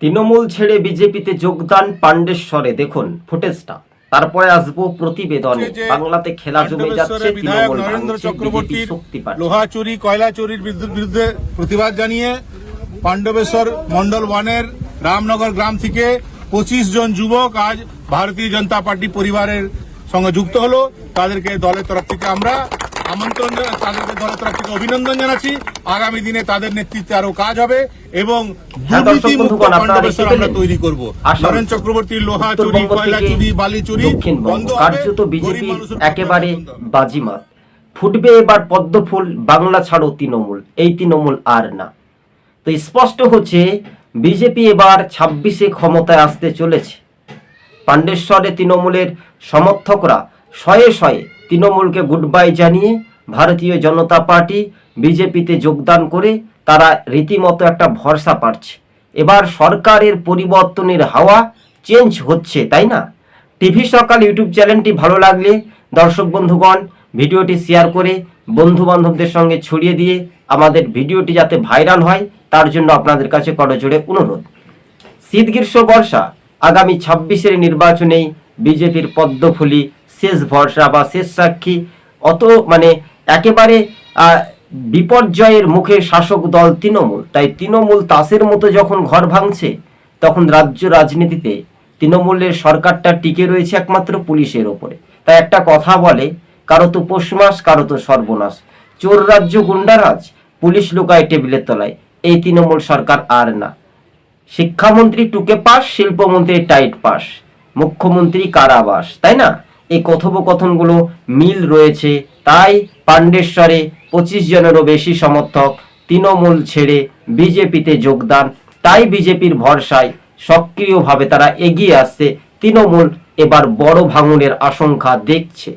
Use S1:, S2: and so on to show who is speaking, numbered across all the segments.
S1: তৃণমূল ছেড়ে বিজেপিতে যোগদান পাণ্ডেশ্বরে। দেখুন ফুটেজটা। তারপরে আসব প্রতিবেদনে। বাংলাতে খেলা জমে যাচ্ছে তৃণমূল
S2: চক্রবর্তীর লোহা চুরি কয়লা চুরির বিরুদ্ধে- বিরুদ্ধে প্রতিবাদ জানিয়ে পাণ্ডবেশ্বর মন্ডল ওয়ানের রামনগর গ্রাম থেকে পঁচিশ জন যুবক আজ ভারতীয় জনতা পার্টি পরিবারের সঙ্গে যুক্ত হলো। তাদেরকে দলের তরফ থেকে আমরা আমন্ত্রণ তাদেরকে দলের তরফ থেকে অভিনন্দন জানাচ্ছি। আগামী দিনে তাদের নেতৃত্বে আরও কাজ হবে এবং
S1: হ্যাঁ,
S2: পাণ্ডবেশ্বর আমরা তৈরি করব। নরেন চক্রবর্তীর লোহা চুরি কয়লা চুরি বালি চুরি বন্ধ
S1: কার্যত বিজেপি একেবারে বাজিমাত। ফুটবে এবার পদ্মফুল বাংলা ছাড়ো তৃণমূল এই তৃণমূল আর না। তো স্পষ্ট হচ্ছে বিজেপি এবার ছাব্বিশে ক্ষমতায় আসতে চলেছে। পাণ্ডেশ্বরে তৃণমূলের সমর্থকরা শয়ে শয়ে তৃণমূলকে গুড বাই জানিয়ে ভারতীয় জনতা পার্টি বিজেপিতে যোগদান করে তারা রীতিমতো একটা ভরসা পাচ্ছে। এবার সরকারের পরিবর্তনের হাওয়া চেঞ্জ হচ্ছে, তাই না? টিভি সকাল ইউটিউব চ্যানেলটি ভালো লাগলে দর্শক বন্ধুগণ ভিডিওটি শেয়ার করে বন্ধু বান্ধবদের সঙ্গে ছড়িয়ে দিয়ে আমাদের ভিডিওটি যাতে ভাইরাল হয়, তার জন্য আপনাদের কাছে করজোড়ে অনুরোধ। শীত, গ্রীষ্ম, বর্ষা আগামী ছাব্বিশের নির্বাচনেই বিজেপির পদ্মফুলি শেষ ভরসা বা শেষ সাক্ষী, অত মানে একেবারে বিপর্যয়ের মুখে শাসক দল তৃণমূল। তাই তৃণমূল তাসের মতো যখন ঘর ভাঙছে, তখন রাজ্য রাজনীতিতে তৃণমূলের সরকারটা টিকে রয়েছে একমাত্র পুলিশের ওপরে। তাই একটা কথা বলে, কারও তো পৌষ মাস, কারও তো সর্বনাশ। চোর রাজ্য গুন্ডারাজ, পুলিশ লুকায় টেবিলের তলায়। এই তৃণমূল সরকার আর না। শিক্ষামন্ত্রী টুকে পাস, শিল্পমন্ত্রী টাইট পাস। মুখ্যমন্ত্রী কারাবাস, তাই না? এই কথোপকথনগুলো মিল রয়েছে। তাই পাণ্ডেশ্বরে পঁচিশ জনেরও বেশি সমর্থক, তৃণমূল ছেড়ে বিজেপিতে যোগদান। তাই বিজেপির ভরসায় সক্রিয়ভাবে তারা এগিয়ে আসছে। তৃণমূল এবার বড় ভাঙনের আশঙ্কা দেখছে।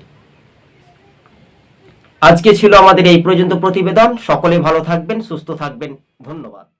S1: আজকে ছিল আমাদের এই পর্যন্ত প্রতিবেদন। সকলে ভালো থাকবেন, সুস্থ থাকবেন। ধন্যবাদ।